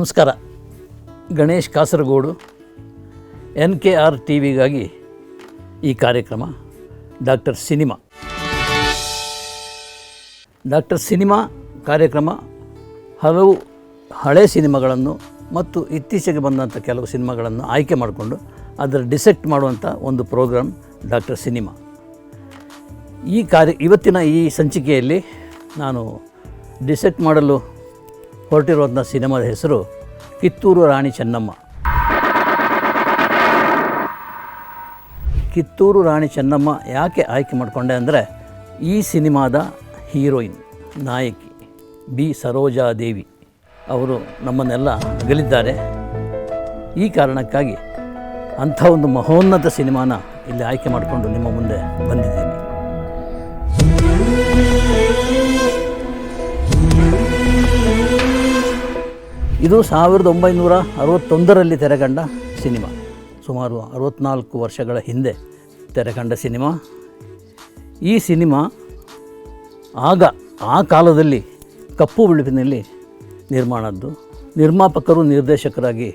ನಮಸ್ಕಾರ. Ganesh Kasaragodu, N K R T ವಿಗಾಗಿ ಈ ಕಾರ್ಯಕ್ರಮ. Doctor cinema. ಡಾಕ್ಟರ್ ಸಿನಿಮಾ ಕಾರ್ಯಕ್ರಮ ಹಲವು ಹಳೆ ಸಿನಿಮಾಗಳನ್ನು ಮತ್ತು ಇತ್ತೀಚೆಗೆ ಬಂದಂಥ ಕೆಲವು ಸಿನಿಮಾಗಳನ್ನು ಆಯ್ಕೆ ಮಾಡಿಕೊಂಡು ಅದರ ಡಿಸೆಕ್ಟ್ ಮಾಡುವಂಥ ಒಂದು ಪ್ರೋಗ್ರಾಮ್ ಡಾಕ್ಟರ್ ಸಿನಿಮಾ. ಈ ಕಾರ್ಯ ಇವತ್ತಿನ ಈ ಸಂಚಿಕೆಯಲ್ಲಿ ನಾನು ಡಿಸೆಕ್ಟ್ ಮಾಡಲು ಹೊರಟಿರುವಂಥ ಸಿನಿಮಾದ ಹೆಸರು ಕಿತ್ತೂರು ರಾಣಿ ಚೆನ್ನಮ್ಮ. ಕಿತ್ತೂರು ರಾಣಿ ಚೆನ್ನಮ್ಮ ಯಾಕೆ ಆಯ್ಕೆ ಮಾಡಿಕೊಂಡೆ ಅಂದರೆ ಈ ಸಿನಿಮಾದ ಹೀರೋಯಿನ್, ನಾಯಕಿ ಬಿ ಸರೋಜಾದೇವಿ ಅವರು ನಮ್ಮನ್ನೆಲ್ಲ ಅಗಲಿದ್ದಾರೆ. ಈ ಕಾರಣಕ್ಕಾಗಿ ಅಂಥ ಒಂದು ಮಹೋನ್ನತ ಸಿನಿಮಾನ ಇಲ್ಲಿ ಆಯ್ಕೆ ಮಾಡಿಕೊಂಡು ನಿಮ್ಮ ಮುಂದೆ ಬಂದಿದ್ದೀನಿ. ಇದು ಸಾವಿರದ ಒಂಬೈನೂರ ಅರವತ್ತೊಂದರಲ್ಲಿ ತೆರೆಕಂಡ ಸಿನಿಮಾ. ಸುಮಾರು ಅರವತ್ನಾಲ್ಕು ವರ್ಷಗಳ ಹಿಂದೆ ತೆರೆಕಂಡ ಸಿನಿಮಾ. ಈ ಸಿನಿಮಾ ಆಗ, ಆ ಕಾಲದಲ್ಲಿ ಕಪ್ಪು ಬಿಳುಪಿನಲ್ಲಿ ನಿರ್ಮಾಣದ್ದು. ನಿರ್ಮಾಪಕರು, ನಿರ್ದೇಶಕರಾಗಿ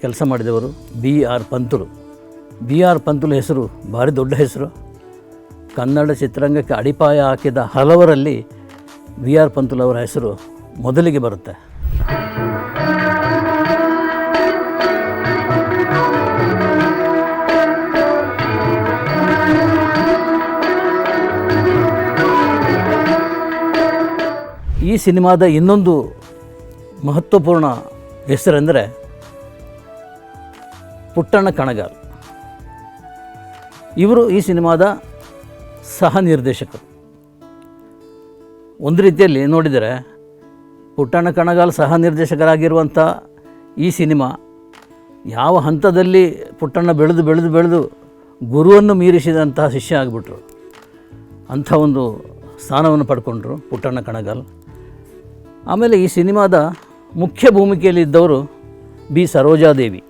ಕೆಲಸ ಮಾಡಿದವರು B R Panthulu. B R Panthulu ಹೆಸರು ಭಾರಿ ದೊಡ್ಡ ಹೆಸರು. ಕನ್ನಡ ಚಿತ್ರರಂಗಕ್ಕೆ ಅಡಿಪಾಯ ಹಾಕಿದ ಹಲವರಲ್ಲಿ ಬಿ ಆರ್ ಪಂತುಲ್ ಅವರ ಹೆಸರು ಮೊದಲಿಗೆ ಬರುತ್ತೆ. ಈ ಸಿನಿಮಾದ ಇನ್ನೊಂದು ಮಹತ್ವಪೂರ್ಣ ಹೆಸರೆಂದರೆ ಪುಟ್ಟಣ್ಣ ಕಣಗಾಲ್. ಇವರು ಈ ಸಿನಿಮಾದ ಸಹ ನಿರ್ದೇಶಕರು. ಒಂದು ರೀತಿಯಲ್ಲಿ ನೋಡಿದರೆ ಪುಟ್ಟಣ್ಣ ಕಣಗಾಲ್ ಸಹ ನಿರ್ದೇಶಕರಾಗಿರುವಂಥ ಈ ಸಿನಿಮಾ ಯಾವ ಹಂತದಲ್ಲಿ ಪುಟ್ಟಣ್ಣ ಬೆಳೆದು ಬೆಳೆದು ಬೆಳೆದು ಗುರುವನ್ನು ಮೀರಿಸಿದಂತಹ ಶಿಷ್ಯ ಆಗಿಬಿಟ್ರು. ಅಂಥ ಒಂದು ಸ್ಥಾನವನ್ನು ಪಡ್ಕೊಂಡ್ರು ಪುಟ್ಟಣ್ಣ ಕಣಗಾಲ್. ಆಮೇಲೆ ಈ ಸಿನಿಮಾದ ಮುಖ್ಯ ಭೂಮಿಕೆಯಲ್ಲಿ ಇದ್ದವರು ಬಿ. ಸರೋಜಾದೇವಿ.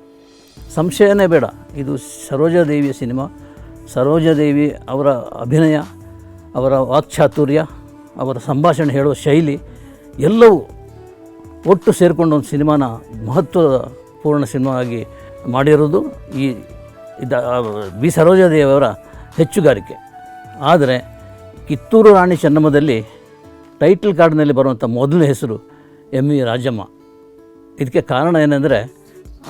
ಸಂಶಯನೇ ಬೇಡ. ಇದು ಸರೋಜಾದೇವಿಯ ಸಿನಿಮಾ. ಸರೋಜಾದೇವಿ ಅವರ ಅಭಿನಯ, ಅವರ ವಾಕ್ಚಾತುರ್ಯ, ಅವರ ಸಂಭಾಷಣೆ ಹೇಳುವ ಶೈಲಿ ಎಲ್ಲವೂ ಒಟ್ಟು ಸೇರಿಕೊಂಡು ಒಂದು ಸಿನಿಮಾನ ಮಹತ್ವದ ಪೂರ್ಣ ಸಿನಿಮಾ ಆಗಿ ಮಾಡಿರೋದು ಈ ಇದ ಬಿ. ಸರೋಜಾದೇವಿಯವರ ಹೆಚ್ಚುಗಾರಿಕೆ. ಆದರೆ ಕಿತ್ತೂರು ರಾಣಿ ಚೆನ್ನಮ್ಮದಲ್ಲಿ ಟೈಟಲ್ ಕಾರ್ಡ್ನಲ್ಲಿ ಬರುವಂಥ ಮೊದಲನೇ ಹೆಸರು ಎಂ ವಿ ರಾಜಮ್ಮ. ಇದಕ್ಕೆ ಕಾರಣ ಏನೆಂದರೆ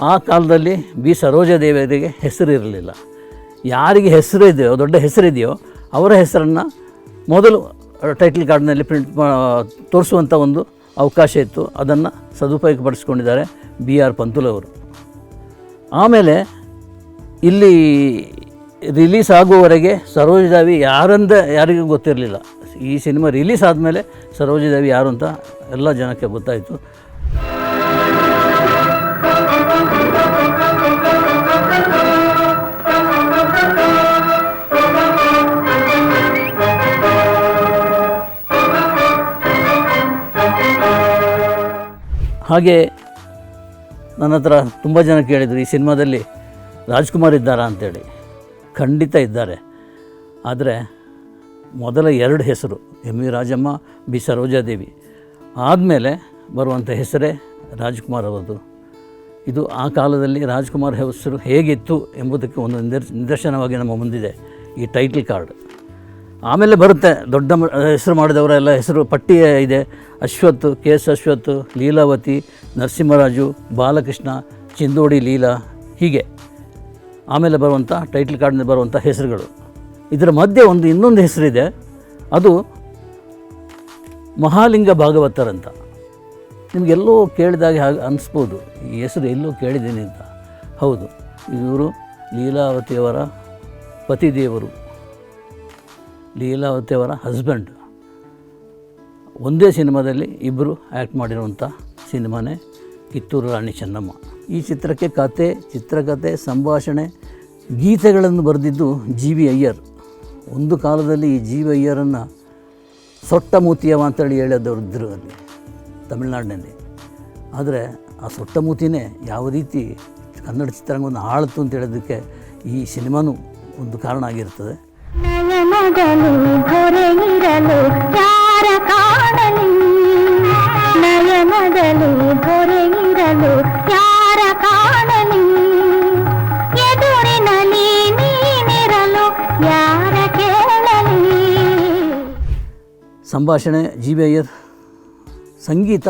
ಆ ಕಾಲದಲ್ಲಿ ಬಿ ಸರೋಜಾದೇವಿಯರಿಗೆ ಹೆಸರು ಇರಲಿಲ್ಲ. ಯಾರಿಗೆ ಹೆಸರು ಇದೆಯೋ, ದೊಡ್ಡ ಹೆಸರಿದೆಯೋ ಅವರ ಹೆಸರನ್ನು ಮೊದಲು ಟೈಟಲ್ ಕಾರ್ಡ್ನಲ್ಲಿ ಪ್ರಿಂಟ್ ತೋರಿಸುವಂಥ ಒಂದು ಅವಕಾಶ ಇತ್ತು. ಅದನ್ನು ಸದುಪಯೋಗಪಡಿಸ್ಕೊಂಡಿದ್ದಾರೆ ಬಿ ಆರ್ ಪಂತುಲವರು ಆಮೇಲೆ ಇಲ್ಲಿ ರಿಲೀಸ್ ಆಗುವವರೆಗೆ ಸರೋಜಾದೇವಿ ಯಾರಂದ ಯಾರಿಗೂ ಗೊತ್ತಿರಲಿಲ್ಲ. ಈ ಸಿನಿಮಾ ರಿಲೀಸ್ ಆದಮೇಲೆ ಸರೋಜಾದೇವಿ ಯಾರು ಅಂತ ಎಲ್ಲ ಜನಕ್ಕೆ ಗೊತ್ತಾಯಿತು. ಹಾಗೆ ನನ್ನ ಹತ್ರ ತುಂಬ ಜನ ಕೇಳಿದರು, ಈ ಸಿನಿಮಾದಲ್ಲಿ ರಾಜ್ಕುಮಾರ್ ಇದ್ದಾರಾ? ಅಂತೇಳಿ. ಖಂಡಿತ ಇದ್ದಾರೆ. ಆದರೆ ಮೊದಲ ಎರಡು ಹೆಸರು M V Rajamma, B Sarojadevi. ಆದಮೇಲೆ ಬರುವಂಥ ಹೆಸರೇ ರಾಜ್ಕುಮಾರ್ ಅವರದು. ಇದು ಆ ಕಾಲದಲ್ಲಿ ರಾಜ್ಕುಮಾರ್ ಹೆಸರು ಹೇಗಿತ್ತು ಎಂಬುದಕ್ಕೆ ಒಂದು ನಿದರ್, ನಿದರ್ಶನವಾಗಿ ನಮ್ಮ ಮುಂದಿದೆ ಈ ಟೈಟಲ್ ಕಾರ್ಡ್ ಆಮೇಲೆ ಬರುತ್ತೆ ದೊಡ್ಡ ಹೆಸರು ಮಾಡಿದವರೆಲ್ಲ ಹೆಸರು ಪಟ್ಟಿ ಇದೆ. ಅಶ್ವಥ್, ಕೆ ಎಸ್ ಅಶ್ವತ್ ಲೀಲಾವತಿ, ನರಸಿಂಹರಾಜು, ಬಾಲಕೃಷ್ಣ, ಚಿಂದೋಡಿ, ಲೀಲಾ ಹೀಗೆ. ಆಮೇಲೆ ಬರುವಂಥ ಟೈಟಲ್ ಕಾರ್ಡ್ನಲ್ಲಿ ಬರುವಂಥ ಹೆಸರುಗಳು. ಇದರ ಮಧ್ಯೆ ಒಂದು ಇನ್ನೊಂದು ಹೆಸರಿದೆ. ಅದು ಮಹಾಲಿಂಗ ಭಾಗವತರಂತ ನಿಮಗೆಲ್ಲೋ ಕೇಳಿದಾಗ ಹಾಗೆ ಅನಿಸ್ಬೋದು. ಈ ಹೆಸರು ಎಲ್ಲೋ ಕೇಳಿದ್ದೀನಿ ಅಂತ. ಹೌದು, ಇವರು ಲೀಲಾವತಿಯವರ ಪತಿದೇವರು. ಲೀಲಾವತಿಯವರ ಹಸ್ಬೆಂಡ್ ಒಂದೇ ಸಿನಿಮಾದಲ್ಲಿ ಇಬ್ಬರು ಆ್ಯಕ್ಟ್ ಮಾಡಿರುವಂಥ ಸಿನಿಮಾನೇ ಕಿತ್ತೂರು ರಾಣಿ ಚೆನ್ನಮ್ಮ. ಈ ಚಿತ್ರಕ್ಕೆ ಕತೆ ಚಿತ್ರಕಥೆ ಸಂಭಾಷಣೆ, ಗೀತೆಗಳನ್ನು ಬರೆದಿದ್ದು ಜಿ ವಿ ಅಯ್ಯರ್. ಒಂದು ಕಾಲದಲ್ಲಿ ಈ ಜೀವಯ್ಯರನ್ನು ಸೊಟ್ಟ ಮೂತಿಯವ ಅಂತೇಳಿ ಹೇಳಿದವರು ಇದ್ದರು ಅಲ್ಲಿ, ತಮಿಳ್ನಾಡಿನಲ್ಲಿ. ಆದರೆ ಆ ಸೊಟ್ಟ ಮೂತಿನೇ ಯಾವ ರೀತಿ ಕನ್ನಡ ಚಿತ್ರರಂಗವನ್ನು ಆಳ್ತು ಅಂತ ಹೇಳೋದಕ್ಕೆ ಈ ಸಿನಿಮಾನೂ ಒಂದು ಕಾರಣ ಆಗಿರ್ತದೆ. ಸಂಭಾಷಣೆ, ಜಿ ಬಿ ಅಯ್ಯರ್ ಸಂಗೀತ,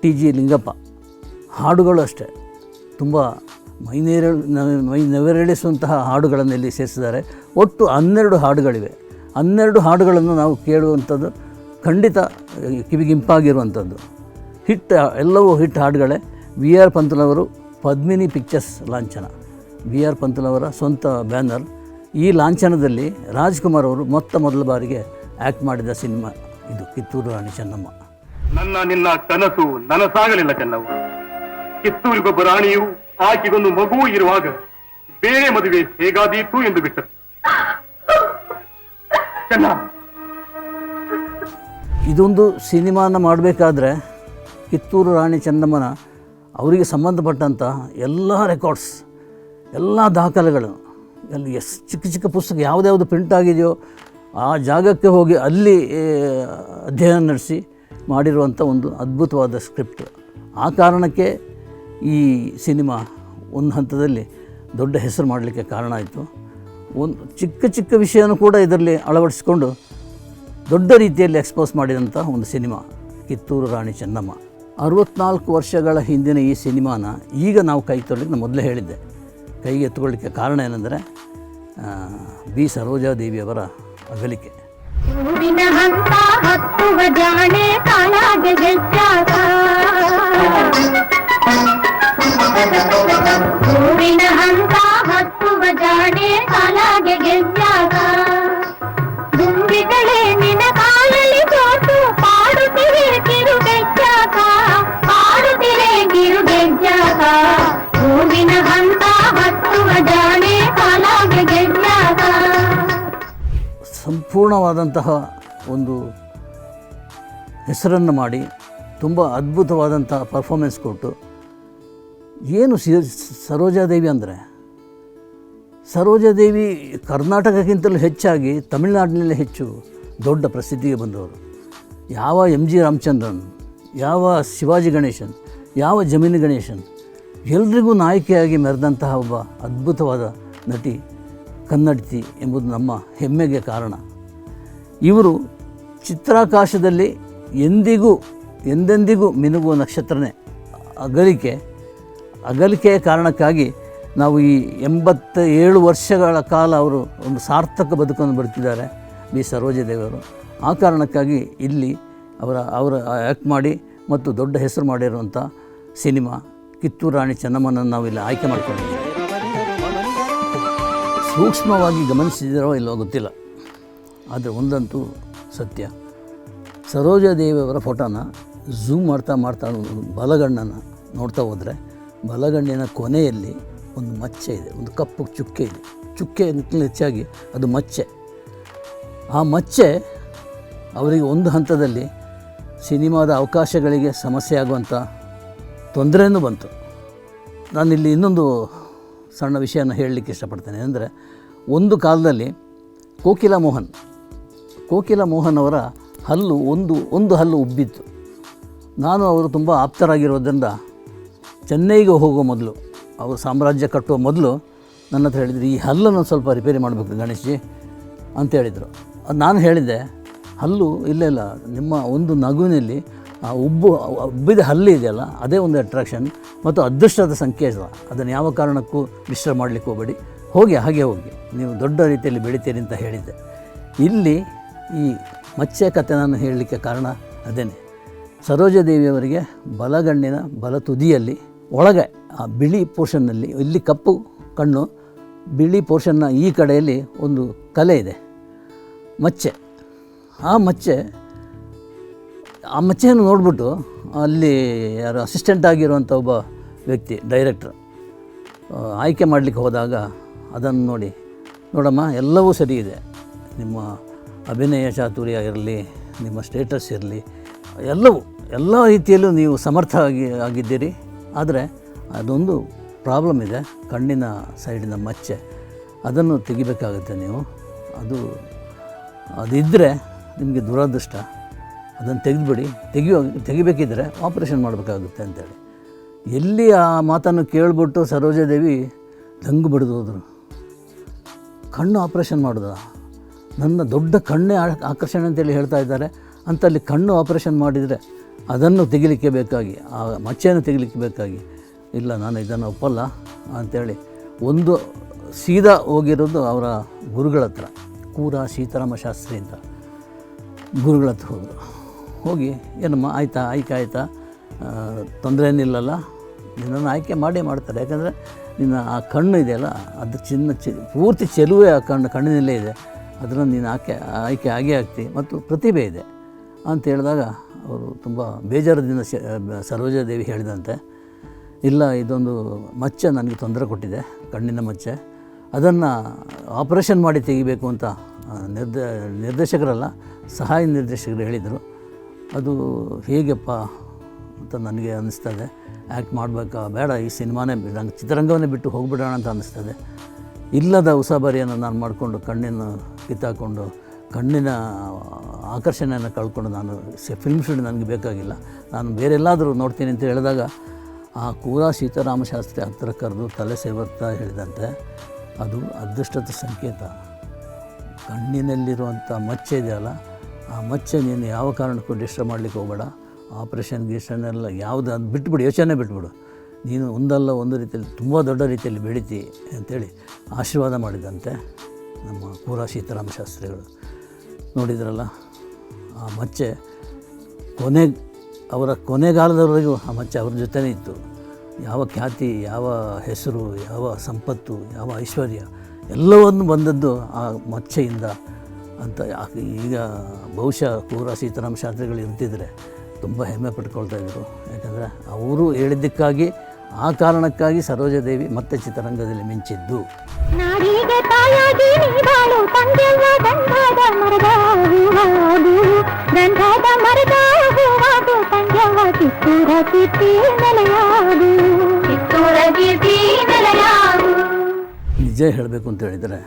ಟಿ ಜಿ ಲಿಂಗಪ್ಪ. ಹಾಡುಗಳು ಅಷ್ಟೇ. ತುಂಬ ಮೈನೇರ ಮೈ ನೆವರೇಳಿಸುವಂತಹ ಹಾಡುಗಳನ್ನು ಇಲ್ಲಿ ಸೇರಿಸಿದ್ದಾರೆ. ಒಟ್ಟು ಹನ್ನೆರಡು ಹಾಡುಗಳಿವೆ. ಹನ್ನೆರಡು ಹಾಡುಗಳನ್ನು ನಾವು ಕೇಳುವಂಥದ್ದು ಖಂಡಿತ ಕಿವಿಗಿಂಪಾಗಿರುವಂಥದ್ದು. ಹಿಟ್, ಎಲ್ಲವೂ ಹಿಟ್ ಹಾಡುಗಳೇ. ವಿ ಆರ್ ಪಂತನವರು ಪದ್ಮಿನಿ ಪಿಕ್ಚರ್ಸ್ ಲಾಂಛನ. ವಿ ಆರ್ ಪಂತನವರ ಸ್ವಂತ ಬ್ಯಾನರ್. ಈ ಲಾಂಛನದಲ್ಲಿ ರಾಜ್ಕುಮಾರ್ ಅವರು ಮೊತ್ತ ಮೊದಲ ಬಾರಿಗೆ ಆ್ಯಕ್ಟ್ ಮಾಡಿದ ಸಿನಿಮಾ ಇದು ಕಿತ್ತೂರು ರಾಣಿ ಚೆನ್ನಮ್ಮ. ನನ್ನ ನಿನ್ನ ಕನಸು ನನಸಾಗಲಿಲ್ಲ ಚೆನ್ನವ್ವ. ಕಿತ್ತೂರಿಗೊಬ್ಬ ರಾಣಿಯು ಆಕೆಗೊಂದು ಮಗುವು ಇರುವಾಗ ಬೇರೆ ಮದುವೆ ಹೇಗಾದೀತು ಎಂದು ಬಿಟ್ಟರು ಚೆನ್ನ. ಇದೊಂದು ಸಿನಿಮಾನ ಮಾಡಬೇಕಾದ್ರೆ ಕಿತ್ತೂರು ರಾಣಿ ಚೆನ್ನಮ್ಮನ ಅವರಿಗೆ ಸಂಬಂಧಪಟ್ಟಂಥ ಎಲ್ಲ ರೆಕಾರ್ಡ್ಸ್ ಎಲ್ಲ ದಾಖಲೆಗಳು. ಎಲ್ಲಿ ಎಷ್ಟು ಚಿಕ್ಕ ಚಿಕ್ಕ ಪುಸ್ತಕ ಯಾವುದ್ಯಾವುದು ಪ್ರಿಂಟ್ ಆಗಿದೆಯೋ ಆ ಜಾಗಕ್ಕೆ ಹೋಗಿ ಅಲ್ಲಿ ಅಧ್ಯಯನ ನಡೆಸಿ ಮಾಡಿರುವಂಥ ಒಂದು ಅದ್ಭುತವಾದ ಸ್ಕ್ರಿಪ್ಟ್. ಆ ಕಾರಣಕ್ಕೆ ಈ ಸಿನಿಮಾ ಒಂದು ಹಂತದಲ್ಲಿ ದೊಡ್ಡ ಹೆಸರು ಮಾಡಲಿಕ್ಕೆ ಕಾರಣ ಆಯಿತು. ಒಂದು ಚಿಕ್ಕ ಚಿಕ್ಕ ವಿಷಯನೂ ಕೂಡ ಇದರಲ್ಲಿ ಅಳವಡಿಸಿಕೊಂಡು ದೊಡ್ಡ ರೀತಿಯಲ್ಲಿ ಎಕ್ಸ್ಪೋಸ್ ಮಾಡಿದಂಥ ಒಂದು ಸಿನಿಮಾ, ಕಿತ್ತೂರು ರಾಣಿ ಚೆನ್ನಮ್ಮ. ಅರವತ್ನಾಲ್ಕು ವರ್ಷಗಳ ಹಿಂದಿನ ಈ ಸಿನಿಮಾನ ಈಗ ನಾವು ಕೈ ತೊಗೊಳ್ಳಿಕ್ಕೆ ನಾನು ಮೊದಲೇ ಹೇಳಿದ್ದೆ. ಕೈಗೆ ಎತ್ತುಕೊಳ್ಳಿಕ್ಕೆ ಕಾರಣ ಏನೆಂದರೆ ಬಿ. ಸರೋಜಾದೇವಿಯವರ ಅಗಲಿಕೆ ಹೂವಿನ ಹಂತ ಹತ್ತುವ ಜಾಣೆ ಕಾಲಾಗೆ ಗೆಜ್ಜಾಗ ಸಂಪೂರ್ಣವಾದಂತಹ ಒಂದು ಹೆಸರನ್ನು ಮಾಡಿ ತುಂಬ ಅದ್ಭುತವಾದಂಥ ಪರ್ಫಾಮೆನ್ಸ್ ಕೊಟ್ಟು ಏನು ಸರೋಜಾದೇವಿ ಅಂದರೆ? ಸರೋಜಾದೇವಿ ಕರ್ನಾಟಕಕ್ಕಿಂತಲೂ ಹೆಚ್ಚಾಗಿ ತಮಿಳುನಾಡಿನಲ್ಲೇ ಹೆಚ್ಚು ದೊಡ್ಡ ಪ್ರಸಿದ್ಧಿಗೆ ಬಂದವರು. ಯಾವ ಎಂ ಜಿ ರಾಮಚಂದ್ರನ್, ಯಾವ ಶಿವಾಜಿ ಗಣೇಶನ್, ಯಾವ ಜಮೀನು ಗಣೇಶನ್, ಎಲ್ರಿಗೂ ನಾಯಕಿಯಾಗಿ ಮೆರೆದಂತಹ ಒಬ್ಬ ಅದ್ಭುತವಾದ ನಟಿ, ಕನ್ನಡತಿ ಎಂಬುದು ನಮ್ಮ ಹೆಮ್ಮೆಗೆ ಕಾರಣ. ಇವರು ಚಿತ್ರಾಕಾಶದಲ್ಲಿ ಎಂದಿಗೂ, ಎಂದೆಂದಿಗೂ ಮಿನುಗುವ ನಕ್ಷತ್ರನೇ. ಅಗಲಿಕೆ, ಅಗಲಿಕೆಯ ಕಾರಣಕ್ಕಾಗಿ ನಾವು ಈ ಎಂಬತ್ತ ಏಳು ವರ್ಷಗಳ ಕಾಲ ಅವರು ಒಂದು ಸಾರ್ಥಕ ಬದುಕನ್ನು ಬದುಕಿದ್ದಾರೆ ಬಿ ಸರೋಜದೇವರು ಆ ಕಾರಣಕ್ಕಾಗಿ ಇಲ್ಲಿ ಅವರ ಅವರ ಆ್ಯಕ್ಟ್ ಮಾಡಿ ಮತ್ತು ದೊಡ್ಡ ಹೆಸರು ಮಾಡಿರುವಂಥ ಸಿನಿಮಾ ಕಿತ್ತೂರು ರಾಣಿ ಚೆನ್ನಮ್ಮನನ್ನು ನಾವು ಇಲ್ಲಿ ಆಯ್ಕೆ ಮಾಡಿಕೊಂಡಿದ್ದೀವಿ. ಸೂಕ್ಷ್ಮವಾಗಿ ಗಮನಿಸಿದಿರೋ ಇಲ್ಲವೋ ಗೊತ್ತಿಲ್ಲ. ಆದರೆ ಒಂದಂತೂ ಸತ್ಯ. ಸರೋಜಾದೇವಿಯವರ ಫೋಟೋನ ಝೂಮ್ ಮಾಡ್ತಾ ಮಾಡ್ತಾ ಬಲಗಣ್ಣನ ನೋಡ್ತಾ ಹೋದರೆ ಬಲಗಣ್ಣಿನ ಕೊನೆಯಲ್ಲಿ ಒಂದು ಮಚ್ಚೆ ಇದೆ, ಒಂದು ಕಪ್ಪು ಚುಕ್ಕೆ ಇದೆ. ಚುಕ್ಕೆ ಹೆಚ್ಚಾಗಿ ಅದು ಮಚ್ಚೆ. ಆ ಮಚ್ಚೆ ಅವರಿಗೆ ಒಂದು ಹಂತದಲ್ಲಿ ಸಿನಿಮಾದ ಅವಕಾಶಗಳಿಗೆ ಸಮಸ್ಯೆ ಆಗುವಂಥ ತೊಂದರೆಯೂ ಬಂತು. ನಾನಿಲ್ಲಿ ಇನ್ನೊಂದು ಸಣ್ಣ ವಿಷಯನ ಹೇಳಲಿಕ್ಕೆ ಇಷ್ಟಪಡ್ತೇನೆ. ಅಂದರೆ ಒಂದು ಕಾಲದಲ್ಲಿ ಕೋಕಿಲಾ ಮೋಹನ್ ಕೋಕಿಲ ಮೋಹನ್ ಅವರ ಹಲ್ಲು ಒಂದು ಒಂದು ಹಲ್ಲು ಉಬ್ಬಿತ್ತು. ನಾನು ಅವರು ತುಂಬ ಆಪ್ತರಾಗಿರೋದ್ರಿಂದ ಚೆನ್ನೈಗೆ ಹೋಗೋ ಮೊದಲು, ಅವರು ಸಾಮ್ರಾಜ್ಯ ಕಟ್ಟುವ ಮೊದಲು ನನ್ನ ಹತ್ರ ಹೇಳಿದರು, ಈ ಹಲ್ಲನ್ನು ಸ್ವಲ್ಪ ರಿಪೇರಿ ಮಾಡಬೇಕು ಗಣೇಶ್ ಅಂತ ಹೇಳಿದರು. ನಾನು ಹೇಳಿದ್ದೆ, ಹಲ್ಲು ಇಲ್ಲ ಇಲ್ಲ, ನಿಮ್ಮ ಒಂದು ನಗುವಿನಲ್ಲಿ ಆ ಉಬ್ಬು, ಉಬ್ಬಿದ ಹಲ್ಲು ಇದೆಯಲ್ಲ, ಅದೇ ಒಂದು ಅಟ್ರಾಕ್ಷನ್ ಮತ್ತು ಅದೃಷ್ಟದ ಸಂಕೇತ. ಅದನ್ನು ಯಾವ ಕಾರಣಕ್ಕೂ ಮಿಶ್ರ ಮಾಡಲಿಕ್ಕೆ ಹೋಗಬೇಡಿ. ಹೋಗಿ ಹಾಗೆ ಹೋಗಿ, ನೀವು ದೊಡ್ಡ ರೀತಿಯಲ್ಲಿ ಬೆಳಿತೀರಿ ಅಂತ ಹೇಳಿದ್ದೆ. ಇಲ್ಲಿ ಈ ಮತ್ಸ್ಯ ಕಥೆ ನಾನು ಹೇಳಲಿಕ್ಕೆ ಕಾರಣ ಅದೇನೆ. ಸರೋಜದೇವಿಯವರಿಗೆ ಬಲಗಣ್ಣಿನ ಬಲ ತುದಿಯಲ್ಲಿ ಒಳಗೆ ಆ ಬಿಳಿ ಪೋರ್ಷನ್ನಲ್ಲಿ ಇಲ್ಲಿ ಕಪ್ಪು ಕಣ್ಣು, ಬಿಳಿ ಪೋರ್ಷನ್ನ ಈ ಕಡೆಯಲ್ಲಿ ಒಂದು ಕಲೆ ಇದೆ. ಮಚ್ಚೆ ಆ ಮಚ್ಚೆ ಆ ಮಚ್ಚೆಯನ್ನು ನೋಡಿಬಿಟ್ಟು ಅಲ್ಲಿ ಯಾರು ಅಸಿಸ್ಟೆಂಟ್ ಆಗಿರುವಂಥ ಒಬ್ಬ ವ್ಯಕ್ತಿ ಡೈರೆಕ್ಟ್ರ್ ಆಯ್ಕೆ ಮಾಡಲಿಕ್ಕೆ ಹೋದಾಗ ಅದನ್ನು ನೋಡಿ, ನೋಡಮ್ಮ, ಎಲ್ಲವೂ ಸರಿ ಇದೆ. ನಿಮ್ಮ ಅಭಿನಯ ಚಾತುರ್ಯ ಇರಲಿ, ನಿಮ್ಮ ಸ್ಟೇಟಸ್ ಇರಲಿ, ಎಲ್ಲವೂ, ಎಲ್ಲ ರೀತಿಯಲ್ಲೂ ನೀವು ಸಮರ್ಥ ಆಗಿ ಆಗಿದ್ದೀರಿ. ಆದರೆ ಅದೊಂದು ಪ್ರಾಬ್ಲಮ್ ಇದೆ, ಕಣ್ಣಿನ ಸೈಡಿನ ಮಚ್ಚೆ. ಅದನ್ನು ತೆಗಿಬೇಕಾಗುತ್ತೆ ನೀವು. ಅದು ಅದಿದ್ದರೆ ನಿಮಗೆ ದುರದೃಷ್ಟ. ಅದನ್ನು ತೆಗೆದುಬಿಡಿ. ತೆಗಿಯೋ, ತೆಗಿಬೇಕಿದ್ರೆ ಆಪ್ರೇಷನ್ ಮಾಡಬೇಕಾಗುತ್ತೆ ಅಂತೇಳಿ. ಎಲ್ಲಿ ಆ ಮಾತನ್ನು ಕೇಳಿಬಿಟ್ಟು ಸರೋಜಾದೇವಿ ದಂಗು ಬಡಿದು ಹೋದರು. ಕಣ್ಣು ಆಪ್ರೇಷನ್ ಮಾಡೋದ? ನನ್ನ ದೊಡ್ಡ ಕಣ್ಣೇ ಆಕರ್ಷಣೆ ಅಂತೇಳಿ ಹೇಳ್ತಾ ಇದ್ದಾರೆ. ಅಂತಲ್ಲಿ ಕಣ್ಣು ಆಪರೇಷನ್ ಮಾಡಿದರೆ ಅದನ್ನು ತೆಗಿಲಿಕ್ಕೆ ಬೇಕಾಗಿ, ಆ ಮಚ್ಚೆಯನ್ನು ತೆಗಿಲಿಕ್ಕೆ ಬೇಕಾಗಿ. ಇಲ್ಲ, ನಾನು ಇದನ್ನು ಒಪ್ಪಲ್ಲ ಅಂಥೇಳಿ ಒಂದು ಸೀದಾ ಹೋಗಿರೋದು ಅವರ ಗುರುಗಳ ಹತ್ರ, ಕೂರ ಸೀತಾರಾಮ ಶಾಸ್ತ್ರಿ ಅಂತ ಗುರುಗಳ ಹತ್ರ ಹೋದರು. ಹೋಗಿ ಏನಮ್ಮ ಆಯಿತಾ, ಆಯ್ಕೆ ಆಯಿತಾ? ತೊಂದರೆ ಏನಿಲ್ಲಲ್ಲ ನಿನ್ನನ್ನು ಆಯ್ಕೆ ಮಾಡೇ ಮಾಡ್ತಾರೆ. ಯಾಕಂದರೆ ನಿನ್ನ ಆ ಕಣ್ಣು ಇದೆಯಲ್ಲ, ಅದು ಚಿನ್ನ ಚಿ, ಪೂರ್ತಿ ಚೆಲುವೆ ಆ ಕಣ್ಣು, ಕಣ್ಣಿನಲ್ಲೇ ಇದೆ. ಅದನ್ನು ನೀನು ಆಕೆ ಆಯ್ಕೆ ಆಗೇ ಆಗ್ತಿ. ಮತ್ತು ಪ್ರತಿಭೆ ಇದೆ. ಅಂತ ಹೇಳಿದಾಗ ಅವರು ತುಂಬ ಬೇಜಾರದಿಂದ ಸರೋಜ ಸರೋಜಾದೇವಿ ಹೇಳಿದಂತೆ, ಇಲ್ಲ, ಇದೊಂದು ಮಚ್ಚೆ ನನಗೆ ತೊಂದರೆ ಕೊಟ್ಟಿದೆ, ಕಣ್ಣಿನ ಮಚ್ಚೆ. ಅದನ್ನು ಆಪರೇಷನ್ ಮಾಡಿ ತೆಗಿಬೇಕು ಅಂತ ನಿರ್ದ, ನಿರ್ದೇಶಕರಲ್ಲ, ಸಹಾಯ ನಿರ್ದೇಶಕರು ಹೇಳಿದರು. ಅದು ಹೇಗೆಪ್ಪ ಅಂತ ನನಗೆ ಅನ್ನಿಸ್ತದೆ ಆ್ಯಕ್ಟ್ ಮಾಡಬೇಕಾ, ಬೇಡ, ಈ ಸಿನಿಮಾನೇ ರಂಗ ಚಿತ್ರರಂಗವನ್ನೇ ಬಿಟ್ಟು ಹೋಗ್ಬಿಡೋಣ ಅಂತ ಅನ್ನಿಸ್ತದೆ ಇಲ್ಲದ ಉಸಾಬರಿಯನ್ನು ನಾನು ಮಾಡಿಕೊಂಡು ಕಣ್ಣನ್ನು ಕಿತ್ತಾಕೊಂಡು ಕಣ್ಣಿನ ಆಕರ್ಷಣೆಯನ್ನು ಕಳ್ಕೊಂಡು ನಾನು ಫಿಲ್ಮ್ ಶೂಟ್ ನನಗೆ ಬೇಕಾಗಿಲ್ಲ. ನಾನು ಬೇರೆಲ್ಲಾದರೂ ನೋಡ್ತೀನಿ ಅಂತ ಹೇಳಿದಾಗ ಆ ಕೂರ ಸೀತಾರಾಮ ಶಾಸ್ತ್ರಿ ಹತ್ತಿರ ಕರೆದು ತಲೆ ಸೇವರ್ತಾ ಹೇಳಿದಂತೆ, ಅದು ಅದೃಷ್ಟದ ಸಂಕೇತ. ಕಣ್ಣಿನಲ್ಲಿರುವಂಥ ಮಚ್ಚೆ ಇದೆಯಲ್ಲ, ಆ ಮಚ್ಚೆ ನೀನು ಯಾವ ಕಾರಣಕ್ಕೂ ಡಿಸ್ಟರ್ಬ್ ಮಾಡಲಿಕ್ಕೆ ಹೋಗಬೇಡ. ಆಪ್ರೇಷನ್ ಗೀಷನ್ ಎಲ್ಲ ಯಾವುದು ಅದು ಬಿಟ್ಬಿಡು, ಯೋಚನೆ ಬಿಟ್ಬಿಡು. ನೀನು ಒಂದಲ್ಲ ಒಂದು ರೀತಿಯಲ್ಲಿ ತುಂಬ ದೊಡ್ಡ ರೀತಿಯಲ್ಲಿ ಬೆಳಿತಿ ಅಂತೇಳಿ ಆಶೀರ್ವಾದ ಮಾಡಿದಂತೆ. ನಮ್ಮ ಪೂರ ಸೀತಾರಾಮ ಶಾಸ್ತ್ರಿಗಳು ನೋಡಿದ್ರಲ್ಲ, ಆ ಮಚ್ಚೆ ಕೊನೆ, ಅವರ ಕೊನೆಗಾಲದವರೆಗೂ ಆ ಮಚ್ಚೆ ಅವ್ರ ಜೊತೆನೇ ಇತ್ತು. ಯಾವ ಖ್ಯಾತಿ, ಯಾವ ಹೆಸರು, ಯಾವ ಸಂಪತ್ತು, ಯಾವ ಐಶ್ವರ್ಯ ಎಲ್ಲವನ್ನು ಬಂದದ್ದು ಆ ಮಚ್ಚೆಯಿಂದ ಅಂತ ಈಗ ಬಹುಶಃ ಕೂರ ಸೀತಾರಾಮ ಶಾಸ್ತ್ರಿಗಳು ಇರ್ತಿದ್ರೆ ತುಂಬ ಹೆಮ್ಮೆ ಪಟ್ಕೊಳ್ತಾ ಇದ್ದರು ಯಾಕಂದರೆ ಅವರು ಹೇಳಿದ್ದಕ್ಕಾಗಿ, ಆ ಕಾರಣಕ್ಕಾಗಿ ಸರೋಜಾದೇವಿ ಮತ್ತೆ ಚಿತ್ರರಂಗದಲ್ಲಿ ಮಿಂಚಿದ್ದು. ತಾಯಾಗಿ ನೀ ಬಾಳು ತಂದೆವ್ವ ಗಂಧದ ಮರದ ಹೂವಾದು ಗಂಧದ ಮರದ ಹೂವಾದು ತಂದೆವ್ವ ಕಿತ್ತೂರ ಕೀರ್ತಿ ನೆಲೆಯಾದು ಕಿತ್ತೂರ ಕೀರ್ತಿ ನೆಲೆಯಾದು ನಿಜ ಹೇಳಬೇಕು ಅಂತ ಹೇಳಿದರೆ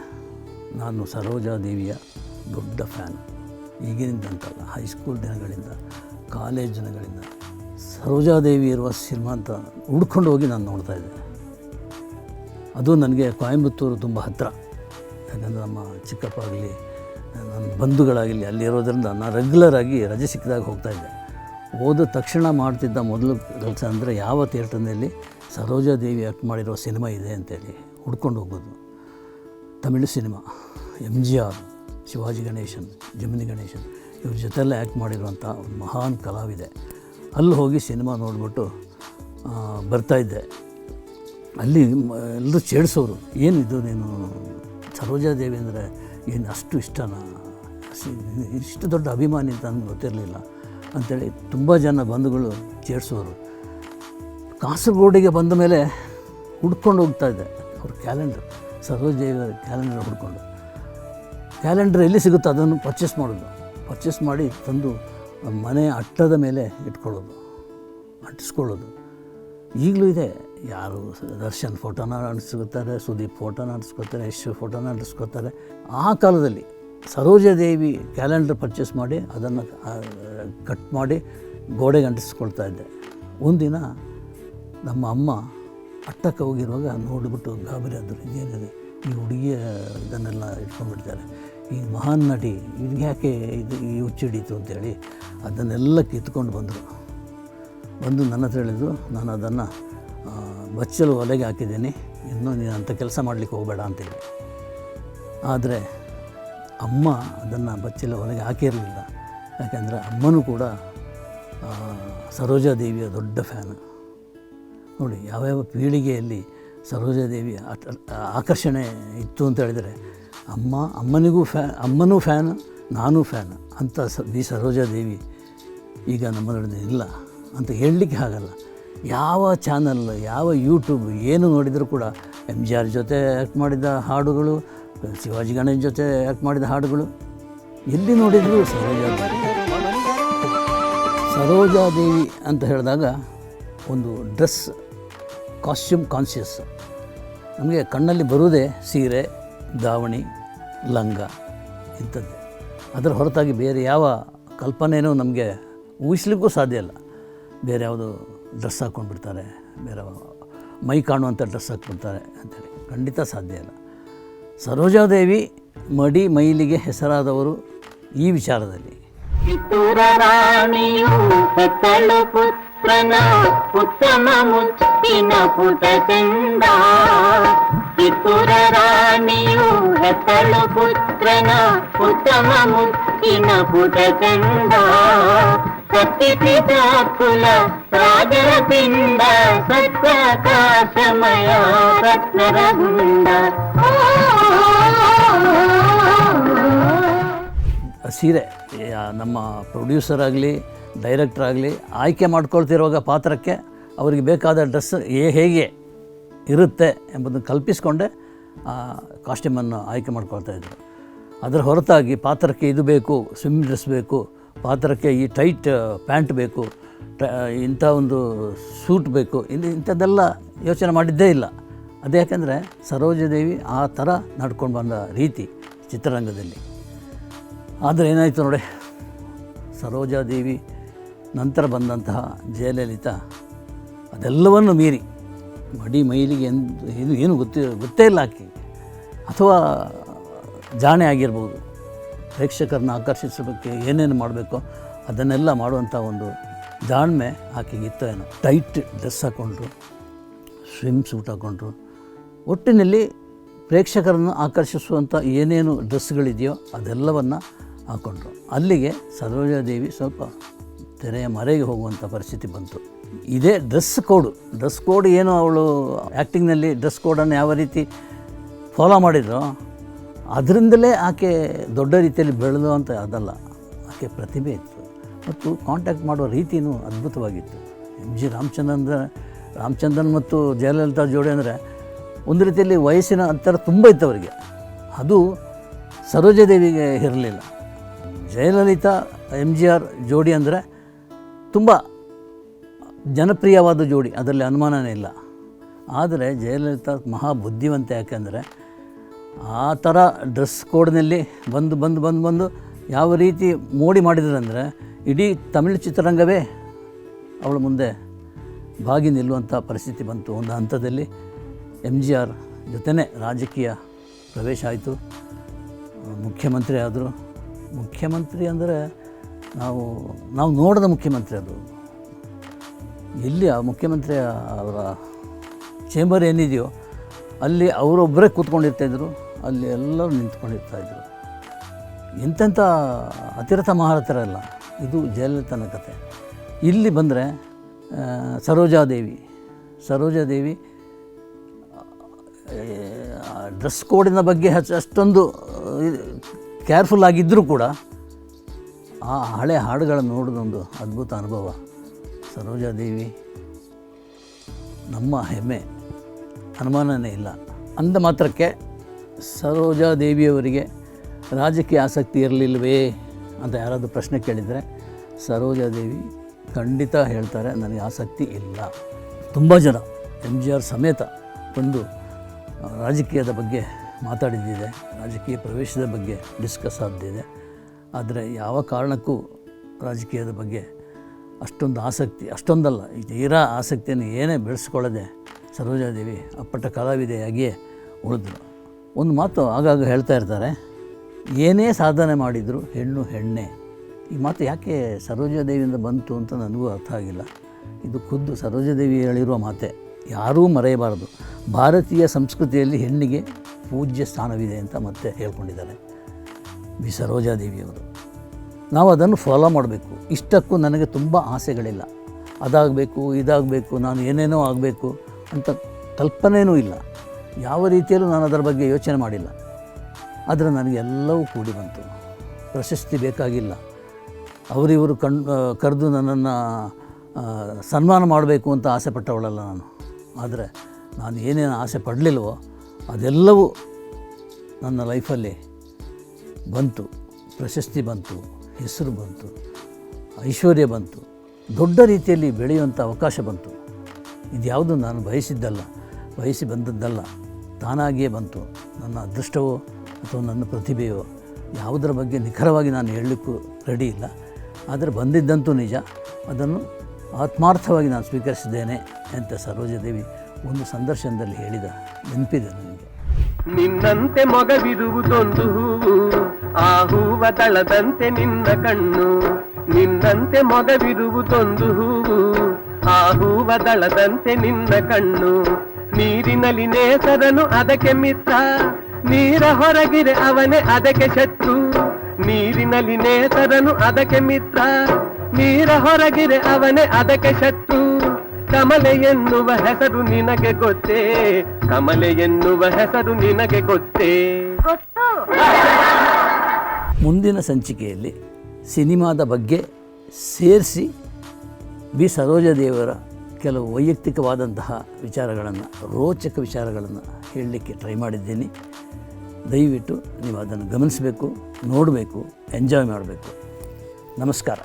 ನಾನು ಸರೋಜಾದೇವಿಯ ದೊಡ್ಡ ಫ್ಯಾನ್. ಈಗಿನಿಂದಂತಲ್ಲ ಹೈಸ್ಕೂಲ್ ದಿನಗಳಿಂದ ಕಾಲೇಜ್ ದಿನಗಳಿಂದ ಸರೋಜಾದೇವಿ ಇರುವ ಸಿನಿಮಾ ಅಂತ ಹುಡ್ಕೊಂಡು ಹೋಗಿ ನಾನು ನೋಡ್ತಾ ಇದ್ದೆ. ಅದು ನನಗೆ ಕೊಯಂಬತ್ತೂರು ತುಂಬ ಹತ್ತಿರ ಯಾಕಂದರೆ ನಮ್ಮ ಚಿಕ್ಕಪ್ಪ ಆಗಲಿ ನನ್ನ ಬಂಧುಗಳಾಗಲಿ ಅಲ್ಲಿರೋದ್ರಿಂದ ನಾನು ರೆಗ್ಯುಲರಾಗಿ ರಜೆ ಸಿಕ್ಕಿದಾಗ ಹೋಗ್ತಾ ಇದ್ದೆ. ಹೋದ ತಕ್ಷಣ ಮಾಡ್ತಿದ್ದ ಮೊದಲು ಕೆಲಸ ಅಂದರೆ ಯಾವ ಥಿಯೇಟರ್ನಲ್ಲಿ ಸರೋಜಾದೇವಿ ಆ್ಯಕ್ಟ್ ಮಾಡಿರೋ ಸಿನಿಮಾ ಇದೆ ಅಂತೇಳಿ ಹುಡ್ಕೊಂಡು ಹೋಗೋದು. Tamil cinema M G R Shivaji Ganesan, Gemini Ganesan, ಇವ್ರ ಜೊತೆಲ್ಲ ಆ್ಯಕ್ಟ್ ಮಾಡಿರುವಂಥ ಒಂದು ಮಹಾನ್ ಕಲಾವಿದೆ. ಅಲ್ಲಿ ಹೋಗಿ ಸಿನಿಮಾ ನೋಡಿಬಿಟ್ಟು ಬರ್ತಾಯಿದ್ದೆ ಅಲ್ಲಿ ಎಲ್ಲರೂ ಚೇಡಿಸೋರು ಏನಿದು ನೀನು? ಸರೋಜಾದೇವಿ ಅಂದರೆ ಏನು ಅಷ್ಟು ಇಷ್ಟನಾ? ಇಷ್ಟು ದೊಡ್ಡ ಅಭಿಮಾನಿ ಅಂತ ನನಗೆ ಗೊತ್ತಿರಲಿಲ್ಲ. ಅಂಥೇಳಿ ತುಂಬ ಜನ ಬಂಧುಗಳು ಚೇರ್ಸೋರು. ಕಾಸರಗೋಡಿಗೆ ಬಂದ ಮೇಲೆ ಹುಡ್ಕೊಂಡು ಹೋಗ್ತಾ ಇದ್ದೆ. ಅವ್ರ ಕ್ಯಾಲೆಂಡರ್ ಸರೋಜದೇವಿ ಕ್ಯಾಲೆಂಡರ್ ಹುಡ್ಕೊಂಡು. ಕ್ಯಾಲೆಂಡರ್ ಎಲ್ಲಿ ಸಿಗುತ್ತೋ ಅದನ್ನು ಪರ್ಚೇಸ್ ಮಾಡೋದು. ಪರ್ಚೇಸ್ ಮಾಡಿ ತಂದು ಮನೆ ಅಟ್ಟದ ಮೇಲೆ ಇಟ್ಕೊಳ್ಳೋದು. ಅಂಟಿಸ್ಕೊಳ್ಳೋದು. ಈಗಲೂ ಇದೆ. ಯಾರು ದರ್ಶನ್ ಫೋಟೋನ ಅಂಟಿಸ್ಕೋತಾರೆ, ಸುದೀಪ್ ಫೋಟೋನ ಅಂಟಿಸ್ಕೋತಾರೆ, ಯಶ್ ಫೋಟೋನ ಅಂಟಿಸ್ಕೋತಾರೆ. ಆ ಕಾಲದಲ್ಲಿ ಸರೋಜಾದೇವಿ ಕ್ಯಾಲೆಂಡರ್ ಪರ್ಚೇಸ್ ಮಾಡಿ ಅದನ್ನು ಕಟ್ ಮಾಡಿ ಗೋಡೆಗೆ ಅಂಟಿಸ್ಕೊಳ್ತಾ ಇದ್ದೆ. ಒಂದಿನ ನಮ್ಮ ಅಮ್ಮ ಅಟ್ಟಕ್ಕೆ ಹೋಗಿರುವಾಗ ನೋಡಿಬಿಟ್ಟು ಗಾಬರಿ ಆದರು, ಏನಿದೆ ಈ ಹುಡುಗಿಯ ಇದನ್ನೆಲ್ಲ ಇಟ್ಕೊಂಡ್ಬಿಡ್ತಾರೆ. ಈ ಮಹಾನ್ ನಟಿ ಇದು ಯಾಕೆ ಇದು ಈ ಹುಚ್ಚಿಡೀತು ಅಂತೇಳಿ ಅದನ್ನೆಲ್ಲ ಕಿತ್ಕೊಂಡು ಬಂದರು. ಬಂದು ನನ್ನ ಹತ್ರ ಹೇಳಿದ್ರು, ನಾನು ಅದನ್ನು ಬಚ್ಚಲು ಒಲೆಗೆ ಹಾಕಿದ್ದೀನಿ. ಇನ್ನೂ ನೀನು ಅಂಥ ಕೆಲಸ ಮಾಡಲಿಕ್ಕೆ ಹೋಗಬೇಡ ಅಂತೇಳಿ ಆದರೆ ಅಮ್ಮ ಅದನ್ನು ಬಚ್ಚಲು ಒಲೆಗೆ ಹಾಕಿರಲಿಲ್ಲ. ಯಾಕೆಂದರೆ ಅಮ್ಮನೂ ಕೂಡ ಸರೋಜಾದೇವಿಯ ದೊಡ್ಡ ಫ್ಯಾನು. ನೋಡಿ, ಯಾವ್ಯಾವ ಪೀಳಿಗೆಯಲ್ಲಿ ಸರೋಜಾದೇವಿ ಆಕರ್ಷಣೆ ಇತ್ತು ಅಂತ ಹೇಳಿದರೆ, ಅಮ್ಮ, ಅಮ್ಮನಿಗೂ ಫ್ಯಾ, ಅಮ್ಮನೂ ಫ್ಯಾನ್, ನಾನೂ ಫ್ಯಾನ್. ಅಂತ ಸ ಬಿ ಸರೋಜಾದೇವಿ ಈಗ ನಮ್ಮ ನಡುವೆ ಇಲ್ಲ ಅಂತ ಹೇಳಲಿಕ್ಕೆ ಆಗಲ್ಲ. ಯಾವ ಚಾನಲ್, ಯಾವ ಯೂಟ್ಯೂಬ್ ಏನು ನೋಡಿದರೂ ಕೂಡ ಎಂ ಜಿ ಆರ್ ಜೊತೆ ಆ್ಯಕ್ಟ್ ಮಾಡಿದ ಹಾಡುಗಳು, ಶಿವಾಜಿ ಗಣೇಶ್ ಜೊತೆ ಆ್ಯಕ್ಟ್ ಮಾಡಿದ ಹಾಡುಗಳು, ಎಲ್ಲಿ ನೋಡಿದರೂ ಸರೋಜಾದೇವಿ ಸರೋಜಾದೇವಿ ಅಂತ ಹೇಳಿದಾಗ ಒಂದು ಡ್ರೆಸ್ ಕಾಸ್ಟ್ಯೂಮ್ ಕಾನ್ಷಿಯಸ್ ನಮಗೆ ಕಣ್ಣಲ್ಲಿ ಬರುವುದೇ ಸೀರೆ, ದಾವಣಿ, ಲಂಗ ಇಂಥದ್ದು. ಅದರ ಹೊರತಾಗಿ ಬೇರೆ ಯಾವ ಕಲ್ಪನೆಯೂ ನಮಗೆ ಊಹಿಸ್ಲಿಕ್ಕೂ ಸಾಧ್ಯ ಇಲ್ಲ. ಬೇರೆ ಯಾವುದು ಡ್ರೆಸ್ ಹಾಕ್ಕೊಂಡ್ಬಿಡ್ತಾರೆ, ಬೇರೆ ಮೈ ಕಾಣುವಂಥ ಡ್ರೆಸ್ ಹಾಕ್ಬಿಡ್ತಾರೆ ಅಂತೇಳಿ. ಖಂಡಿತ ಸಾಧ್ಯ ಇಲ್ಲ. ಸರೋಜಾದೇವಿ ಮಡಿ ಮೈಲಿಗೆ ಹೆಸರಾದವರು ಈ ವಿಚಾರದಲ್ಲಿ. ಪುತ್ರನ ಉತ್ತಮ ಮುಚ್ಚಿನ ಪುಟ ಸೀರೆ ನಮ್ಮ ಪ್ರೊಡ್ಯೂಸರ್ ಆಗಲಿ, ಡೈರೆಕ್ಟರ್ ಆಗಲಿ, ಆಯ್ಕೆ ಮಾಡ್ಕೊಳ್ತಿರುವಾಗ ಪಾತ್ರಕ್ಕೆ ಅವರಿಗೆ ಬೇಕಾದ ಡ್ರೆಸ್ ಏ ಹೇಗೆ ಇರುತ್ತೆ ಎಂಬುದನ್ನು ಕಲ್ಪಿಸಿಕೊಂಡೇ, ಆ, ಕಾಸ್ಟ್ಯೂಮನ್ನು ಆಯ್ಕೆ ಮಾಡ್ಕೊಳ್ತಾ ಇದ್ದರು ಅದರ ಹೊರತಾಗಿ ಪಾತ್ರಕ್ಕೆ ಇದು ಬೇಕು, ಸ್ವಿಮ್ಮಿಂಗ್ ಡ್ರೆಸ್ ಬೇಕು ಪಾತ್ರಕ್ಕೆ ಈ ಟೈಟ್ ಪ್ಯಾಂಟ್ ಬೇಕು ಇಂಥ ಒಂದು ಸೂಟ್ ಬೇಕು ಇಲ್ಲಿ ಇಂಥದ್ದೆಲ್ಲ ಯೋಚನೆ ಮಾಡಿದ್ದೇ ಇಲ್ಲ. ಅದು ಯಾಕೆಂದರೆ ಸರೋಜದೇವಿ ಆ ಥರ ನಡ್ಕೊಂಡು ಬಂದ ರೀತಿ ಚಿತ್ರರಂಗದಲ್ಲಿ. ಆದರೆ ಏನಾಯಿತು ನೋಡಿ ಸರೋಜಾದೇವಿ ನಂತರ ಬಂದಂತಹ ಜಯಲಲಿತಾ ಅದೆಲ್ಲವನ್ನು ಮೀರಿ, ಮಡಿ ಮೈಲಿಗೆ ಎಂದು ಏನು ಏನು ಗೊತ್ತಿ, ಗೊತ್ತೇ ಇಲ್ಲ ಆಕೆ. ಅಥವಾ ಜಾಣೆ ಆಗಿರ್ಬೋದು. ಪ್ರೇಕ್ಷಕರನ್ನ ಆಕರ್ಷಿಸೋದಕ್ಕೆ ಏನೇನು ಮಾಡಬೇಕು, ಅದನ್ನೆಲ್ಲ ಮಾಡುವಂಥ ಒಂದು ಜಾಣ್ಮೆ ಆಕೆಗಿತ್ತು ಏನೋ. ಟೈಟ್ ಡ್ರೆಸ್ ಹಾಕ್ಕೊಂಡ್ರು ಸ್ವಿಮ್ ಸೂಟ್ ಹಾಕ್ಕೊಂಡ್ರು ಒಟ್ಟಿನಲ್ಲಿ ಪ್ರೇಕ್ಷಕರನ್ನು ಆಕರ್ಷಿಸುವಂಥ ಏನೇನು ಡ್ರೆಸ್ಗಳಿದೆಯೋ ಅದೆಲ್ಲವನ್ನು ಹಾಕ್ಕೊಂಡ್ರು ಅಲ್ಲಿಗೆ ಸರೋಜಾದೇವಿ ಸ್ವಲ್ಪ ತೆರೆಯ ಮರೆಗೆ ಹೋಗುವಂಥ ಪರಿಸ್ಥಿತಿ ಬಂತು. ಇದೇ ಡ್ರೆಸ್ ಕೋಡು, ಡ್ರೆಸ್ ಕೋಡ್ ಏನು ಅವಳು ಆ್ಯಕ್ಟಿಂಗ್ನಲ್ಲಿ ಡ್ರೆಸ್ ಕೋಡನ್ನು ಯಾವ ರೀತಿ ಫಾಲೋ ಮಾಡಿದ್ರು ಅದರಿಂದಲೇ ಆಕೆ ದೊಡ್ಡ ರೀತಿಯಲ್ಲಿ ಬೆಳೆದು ಅಂತ ಅದಲ್ಲ. ಆಕೆ ಪ್ರತಿಭೆ ಇತ್ತು. ಮತ್ತು ಕಾಂಟ್ಯಾಕ್ಟ್ ಮಾಡುವ ರೀತಿಯೂ ಅದ್ಭುತವಾಗಿತ್ತು. ಎಂ ಜಿ ರಾಮಚಂದ್ರ ರಾಮಚಂದ್ರನ್ ಮತ್ತು ಜಯಲಲಿತಾ ಜೋಡಿ ಅಂದರೆ ಒಂದು ರೀತಿಯಲ್ಲಿ ವಯಸ್ಸಿನ ಅಂತರ ತುಂಬ ಇತ್ತು ಅವರಿಗೆ ಅದು ಸರೋಜಾದೇವಿಗೆ ಇರಲಿಲ್ಲ. ಜಯಲಲಿತಾ ಎಂ ಜಿ ಆರ್ ಜೋಡಿ ಅಂದರೆ ತುಂಬ ಜನಪ್ರಿಯವಾದ ಜೋಡಿ. ಅದರಲ್ಲಿ ಅನುಮಾನನೇ ಇಲ್ಲ. ಆದರೆ ಜಯಲಲಿತಾ ಮಹಾ ಬುದ್ಧಿವಂತೆ ಯಾಕೆಂದರೆ ಆ ಥರ ಡ್ರೆಸ್ ಕೋಡ್ನಲ್ಲಿ ಬಂದು ಬಂದು ಬಂದು ಬಂದು ಯಾವ ರೀತಿ ಮೋಡಿ ಮಾಡಿದ್ರಂದರೆ ಇಡೀ ತಮಿಳು ಚಿತ್ರರಂಗವೇ ಅವಳ ಮುಂದೆ ಬಾಗಿ ನಿಲ್ಲುವಂಥ ಪರಿಸ್ಥಿತಿ ಬಂತು. ಒಂದು ಹಂತದಲ್ಲಿ ಎಂ ಜಿ ಆರ್ ಜೊತೆನೇ ರಾಜಕೀಯ ಪ್ರವೇಶ ಆಯಿತು. ಮುಖ್ಯಮಂತ್ರಿ ಆದರು. ಮುಖ್ಯಮಂತ್ರಿ ಅಂದರೆ ನಾವು ನಾವು ನೋಡಿದ ಮುಖ್ಯಮಂತ್ರಿ ಅದು. ಎಲ್ಲಿ ಆ ಮುಖ್ಯಮಂತ್ರಿ ಅವರ ಚೇಂಬರ್ ಏನಿದೆಯೋ ಅಲ್ಲಿ ಅವರೊಬ್ಬರೇ ಕೂತ್ಕೊಂಡಿರ್ತಾಯಿದ್ರು ಅಲ್ಲಿ ಎಲ್ಲರೂ ನಿಂತ್ಕೊಂಡಿರ್ತಾಯಿದ್ರು ಎಂತೆಂಥ ಅತಿರಥ ಮಹಾರಥರಲ್ಲ ಇದು ಜಯಲಲಿತನ ಕತೆ ಇಲ್ಲಿ ಬಂದರೆ ಸರೋಜಾದೇವಿ. ಸರೋಜಾದೇವಿ ಡ್ರೆಸ್ ಕೋಡಿನ ಬಗ್ಗೆ ಹೆಚ್ಚು ಅಷ್ಟೊಂದು ಕೇರ್ಫುಲ್ ಆಗಿದ್ದರೂ ಕೂಡ ಆ ಹಳೆ ಹಾಡುಗಳನ್ನು ನೋಡಿದೊಂದು ಅದ್ಭುತ ಅನುಭವ. ಸರೋಜಾದೇವಿ, ನಮ್ಮ ಹೆಮ್ಮೆ. ಅನುಮಾನನೇ ಇಲ್ಲ. ಅಂದ ಮಾತ್ರಕ್ಕೆ ಸರೋಜಾದೇವಿಯವರಿಗೆ ರಾಜಕೀಯ ಆಸಕ್ತಿ ಇರಲಿಲ್ಲವೇ ಅಂತ ಯಾರಾದರೂ ಪ್ರಶ್ನೆ ಕೇಳಿದರೆ ಸರೋಜಾದೇವಿ ಖಂಡಿತ ಹೇಳ್ತಾರೆ, ನನಗೆ ಆಸಕ್ತಿ ಇಲ್ಲ. ತುಂಬ ಜನ ಎಂ ಜಿ ಆರ್ ಸಮೇತ ಬಂದು ರಾಜಕೀಯದ ಬಗ್ಗೆ ಮಾತಾಡಿದ್ದಿದೆ, ರಾಜಕೀಯ ಪ್ರವೇಶದ ಬಗ್ಗೆ ಡಿಸ್ಕಸ್ ಆದಿದೆ ಆದರೆ ಯಾವ ಕಾರಣಕ್ಕೂ ರಾಜಕೀಯದ ಬಗ್ಗೆ ಅಷ್ಟೊಂದು ಆಸಕ್ತಿ, ಅಷ್ಟೊಂದಲ್ಲ ತೀರಾ ಆಸಕ್ತಿಯನ್ನು ಏನೇ ಬೆಳೆಸ್ಕೊಳ್ಳದೆ ಸರೋಜಾದೇವಿ ಅಪ್ಪಟ ಕಲಾವಿದೆಯಾಗಿಯೇ ಉಳಿದ್ರು. ಒಂದು ಮಾತು ಆಗಾಗ ಹೇಳ್ತಾ ಇರ್ತಾರೆ, ಏನೇ ಸಾಧನೆ ಮಾಡಿದರೂ ಹೆಣ್ಣು ಹೆಣ್ಣೆ. ಈ ಮಾತು ಯಾಕೆ ಸರೋಜಾದೇವಿಯಿಂದ ಬಂತು ಅಂತ ನನಗೂ ಅರ್ಥ ಆಗಿಲ್ಲ. ಇದು ಖುದ್ದು ಸರೋಜಾದೇವಿ ಹೇಳಿರುವ ಮಾತೆ. ಯಾರೂ ಮರೆಯಬಾರದು. ಭಾರತೀಯ ಸಂಸ್ಕೃತಿಯಲ್ಲಿ ಹೆಣ್ಣಿಗೆ ಪೂಜ್ಯ ಸ್ಥಾನವಿದೆ ಅಂತ ಮತ್ತೆ ಹೇಳ್ಕೊಂಡಿದ್ದಾರೆ ಬಿ ಸರೋಜಾದೇವಿಯವರು. ನಾವು ಅದನ್ನು ಫಾಲೋ ಮಾಡಬೇಕು. ಇಷ್ಟಕ್ಕೂ ನನಗೆ ತುಂಬ ಆಸೆಗಳಿಲ್ಲ. ಅದಾಗಬೇಕು, ಇದಾಗಬೇಕು, ನಾನು ಏನೇನೋ ಆಗಬೇಕು. ಅಂತ ಕಲ್ಪನೆಯೂ ಇಲ್ಲ. ಯಾವ ರೀತಿಯಲ್ಲೂ ನಾನು ಅದರ ಬಗ್ಗೆ ಯೋಚನೆ ಮಾಡಿಲ್ಲ. ಆದರೆ ನನಗೆಲ್ಲವೂ ಕೂಡಿ ಬಂತು. ಪ್ರಶಸ್ತಿ ಬೇಕಾಗಿಲ್ಲ. ಅವರಿವರು ಕಣ್ ಕರೆದು ನನ್ನನ್ನು ಸನ್ಮಾನ ಮಾಡಬೇಕು ಅಂತ ಆಸೆ ಪಟ್ಟವಳಲ್ಲ ನಾನು. ಆದರೆ ನಾನು ಏನೇನು ಆಸೆ ಪಡಲಿಲ್ವೋ ಅದೆಲ್ಲವೂ ನನ್ನ ಲೈಫಲ್ಲಿ ಬಂತು. ಪ್ರಶಸ್ತಿ ಬಂತು, ಹೆಸರು ಬಂತು, ಐಶ್ವರ್ಯ ಬಂತು, ದೊಡ್ಡ ರೀತಿಯಲ್ಲಿ ಬೆಳೆಯುವಂಥ ಅವಕಾಶ ಬಂತು. ಇದ್ಯಾವುದು ನಾನು ಬಯಸಿದ್ದಲ್ಲ, ಬಯಸಿ ಬಂದದ್ದಲ್ಲ, ತಾನಾಗಿಯೇ ಬಂತು. ನನ್ನ ಅದೃಷ್ಟವೋ ಅಥವಾ ನನ್ನ ಪ್ರತಿಭೆಯೋ ಯಾವುದರ ಬಗ್ಗೆ ನಿಖರವಾಗಿ ನಾನು ಹೇಳಲಿಕ್ಕೂ ರೆಡಿ ಇಲ್ಲ. ಆದರೆ ಬಂದಿದ್ದಂತೂ ನಿಜ. ಅದನ್ನು ಆತ್ಮಾರ್ಥವಾಗಿ ನಾನು ಸ್ವೀಕರಿಸಿದ್ದೇನೆ ಅಂತ ಸರೋಜದೇವಿ ಒಂದು ಸಂದರ್ಶನದಲ್ಲಿ ಹೇಳಿದ ನೆನಪಿದೆ ನನಗೆ. ನಿನ್ನಂತೆ ಮೊಗವಿರುವುದೊಂದು ಹೂವು, ಆ ಹೂವ ತಳದಂತೆ ನಿನ್ನ ಕಣ್ಣು. ನಿನ್ನಂತೆ ಮೊಗವಿರುವುದೊಂದು ಹೂವು ಹೂವ ದಳದಂತೆ ನಿನ್ನ ಕಣ್ಣು. ನೀರಿನಲ್ಲಿ ನೇಸರನು ಅದಕ್ಕೆ ಮಿತ್ರ. ನೀರ ಹೊರಗಿರೆ ಅವನೇ ಅದಕ್ಕೆ ಶತ್ರು. ನೀರಿನಲ್ಲಿ ನೇಸರನು ಅದಕ್ಕೆ ಮಿತ್ರ. ನೀರ ಹೊರಗಿರೆ ಅವನೇ ಅದಕ್ಕೆ ಶತ್ರು. ಕಮಲೆ ಎನ್ನುವ ಹೆಸರು ನಿನಗೆ ಗೊತ್ತೇ? ಕಮಲೆ ಎನ್ನುವ ಹೆಸರು ನಿನಗೆ ಗೊತ್ತೇ? ಗೊತ್ತು. ಮುಂದಿನ ಸಂಚಿಕೆಯಲ್ಲಿ ಸಿನಿಮಾದ ಬಗ್ಗೆ ಸೇರಿಸಿ ಬಿ ಸರೋಜದೇವರ ಕೆಲವು ವೈಯಕ್ತಿಕವಾದಂತಹ ವಿಚಾರಗಳನ್ನು, ರೋಚಕ ವಿಚಾರಗಳನ್ನು ಹೇಳಲಿಕ್ಕೆ ಟ್ರೈ ಮಾಡಿದ್ದೀನಿ. ದಯವಿಟ್ಟು ನೀವು ಅದನ್ನು ಗಮನಿಸಬೇಕು, ನೋಡಬೇಕು, ಎಂಜಾಯ್ ಮಾಡಬೇಕು. ನಮಸ್ಕಾರ.